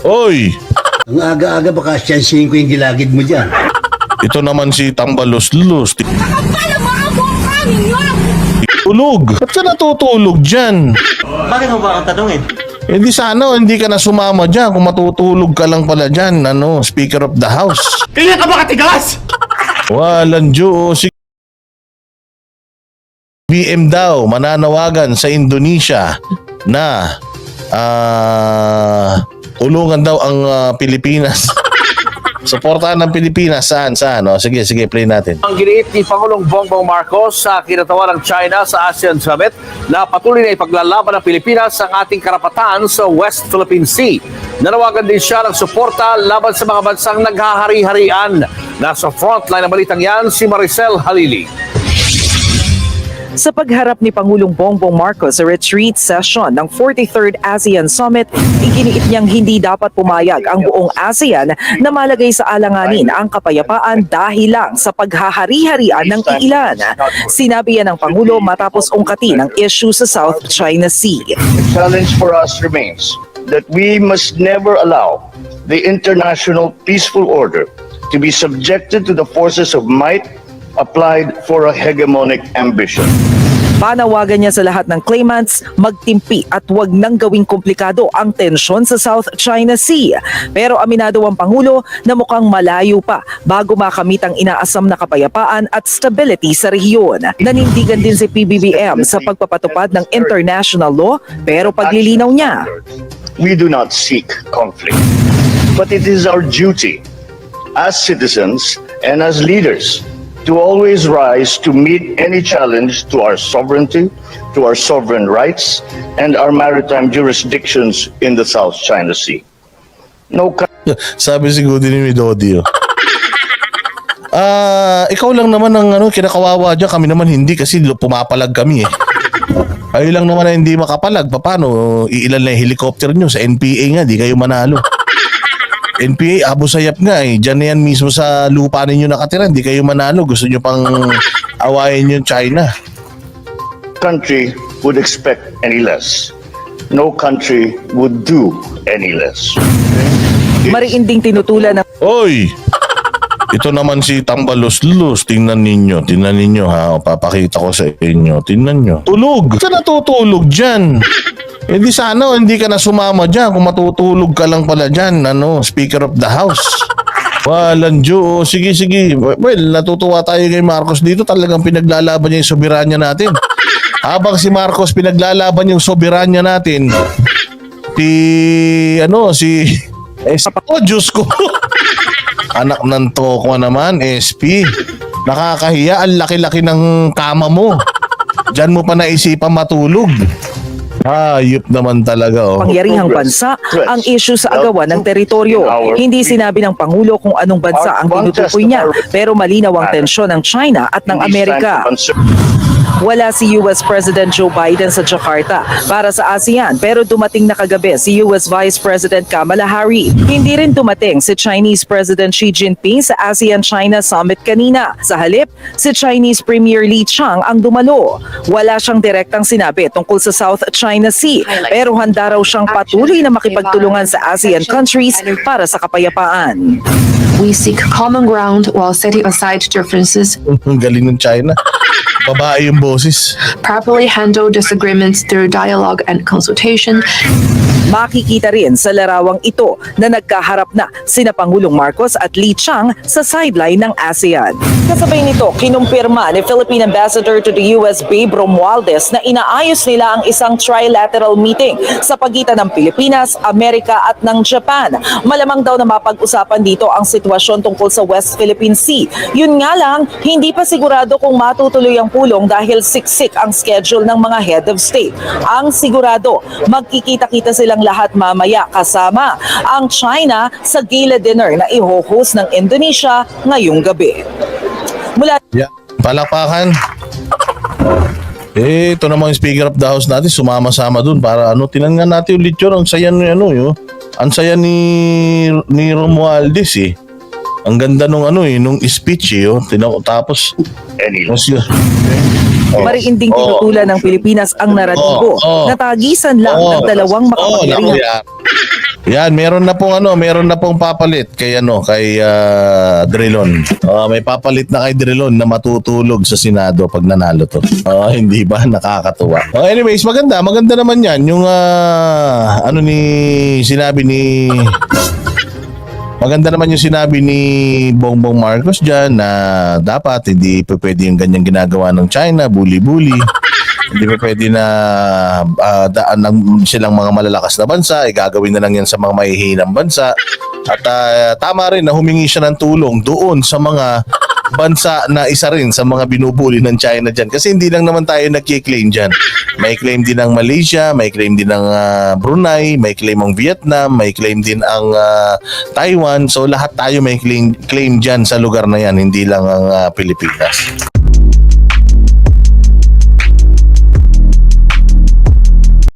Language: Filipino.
Oy! Ang aga-aga baka siyansihin ko yung gilagid mo dyan. Ito naman si mga mukha ninyo? Tulog! Ba't ka natutulog dyan? Bakit mo ba akong tanungin? Eh di sana hindi ka na sumama dyan kung matutulog ka lang pala dyan, ano, Speaker of the House. Kailan ka ba katigas? Walang Diyo, si BM daw mananawagan sa Indonesia na ah tulungan daw ang ah, Pilipinas. Suportahan ng Pilipinas saan saan? O, sige sige play natin. Ang giniit ni Pangulong Bongbong Marcos sa kinatawan ng China sa ASEAN Summit na patuloy na ipaglalaban ng Pilipinas ang ating karapatan sa West Philippine Sea. Nanawagan din siya ng suporta laban sa mga bansang naghahari-harian. Nasa frontline ng balitang yan si Maricel Halili. Sa pagharap ni Pangulong Bongbong Marcos sa retreat session ng 43rd ASEAN Summit, iginiit niyang hindi dapat pumayag ang buong ASEAN na malagay sa alanganin ang kapayapaan dahil lang sa paghahari-harian ng iilan. Sinabi yan ng Pangulo matapos ungkatin ang issue sa South China Sea. The challenge for us remains that we must never allow the international peaceful order to be subjected to the forces of might applied for a hegemonic ambition. Panawagan niya sa lahat ng claimants magtimpi at huwag nang gawing komplikado ang tensyon sa South China Sea. Pero aminado ang Pangulo na mukhang malayo pa bago makamit ang inaasam na kapayapaan at stability sa rehiyon. Nanindigan din si PBBM sa pagpapatupad ng international law pero paglilinaw niya. We do not seek conflict, but it is our duty as citizens and as leaders to always rise to meet any challenge to our sovereignty, to our sovereign rights, and our maritime jurisdictions in the South China Sea. No Sabi siguro din ni Dodi. oh. Ah, ikaw lang naman ang ano kinakawawa diyan, kami naman hindi kasi pumapalag kami eh. Kayo lang naman ang hindi makapalag. Paano? Iilan na yung helicopter nyo sa NPA nga, di kayo manalo. NPA, Abu Sayyaf nga eh. Diyan na yan mismo sa lupa ninyo nakatira. Hindi kayo manalo. Gusto nyo pang awayin yung China. country would expect any less. No country would do any less. Mariinding tinutulan ng Oy! Ito naman si Tambalos-Lus. Tingnan ninyo. Tingnan ninyo ha. O, papakita ko sa inyo. Tingnan nyo. Tulog! Ka natutulog dyan? Eh di sana hindi ka na sumama dyan kung matutulog ka lang pala dyan. Ano, Speaker of the House. Walang Diyo. Sige, sige. Well, natutuwa tayo kay Marcos dito. Talagang pinaglalaban niya yung soberanya natin. Habang si Marcos pinaglalaban yung soberanya natin, si, ano, si, eh, oh, Diyos ko. Anak ng toko naman, SP. Nakakahiya, ang laki-laki ng kama mo. Diyan mo pa naisipan matulog. Hayop naman talaga, oh. pangyarihang bansa ang issue sa agawan ng teritoryo. Hindi sinabi ng Pangulo kung anong bansa ang tinutukoy niya, pero malinaw ang tensyon ng China at ng Amerika. Wala si US President Joe Biden sa Jakarta para sa ASEAN pero dumating na kagabi si US Vice President Kamala Harris. Hindi rin dumating si Chinese President Xi Jinping sa ASEAN-China Summit kanina. Sa halip, si Chinese Premier Li Chang ang dumalo. Wala siyang direktang sinabi tungkol sa South China Sea pero handa raw siyang patuloy na makipagtulungan sa ASEAN countries para sa kapayapaan. We seek common ground while setting aside differences, Ang galing ng China. Babae yung boses. properly handle disagreements through dialogue and consultation, Makikita rin sa larawang ito na nagkaharap na sina Pangulong Marcos at Li Chang sa sideline ng ASEAN. Kasabay nito, kinumpirma ni Philippine Ambassador to the US Babe Romualdez na inaayos nila ang isang trilateral meeting sa pagitan ng Pilipinas, Amerika at ng Japan. Malamang daw na mapag-usapan dito ang sitwasyon tungkol sa West Philippine Sea. Yun nga lang, hindi pa sigurado kung matutuloy ang pulong dahil siksik ang schedule ng mga head of state. Ang sigurado, magkikita-kita silang lahat mamaya kasama ang China sa gala dinner na iho-host ng Indonesia ngayong gabi. Mula Yeah. Palakpakan. Eh, ito naman yung Speaker of the House natin, sumama-sama dun para ano, tinan nga natin ulit yun. Ang saya ni ano yun. Ang saya ni, ni Romualdez eh. Ang ganda nung ano eh, nung speech eh. Oh. Tinan ko, tapos, less. oh, mariinding oh, tinutulan ng Pilipinas ang naratibo Oh, oh. na tagisan lang oh, ng dalawang oh, naku, makapangyarihang yeah. Yan, meron na pong ano, meron na pong papalit kay ano, kay ah, Drilon. Ah, may papalit na kay Drilon na matutulog sa Senado pag nanalo to. Ah, hindi ba nakakatuwa? Oh, anyways, maganda, maganda naman 'yan yung ah, ano ni sinabi ni Maganda naman yung sinabi ni Bongbong Marcos dyan na dapat hindi pa pwede yung ganyang ginagawa ng China, bully-bully. hindi pa pwede na ah, daan ng silang mga malalakas na bansa, eh, gagawin na lang yan sa mga mahihinang bansa. At ah, tama rin na humingi siya ng tulong doon sa mga bansa na isa rin sa mga binubuli ng China dyan. Kasi hindi lang naman tayo nagkiklaim dyan. May claim din ang Malaysia, may claim din ang ah, Brunei, may claim ang Vietnam, may claim din ang ah, Taiwan. So lahat tayo may claim, claim dyan sa lugar na yan, hindi lang ang ah, Pilipinas.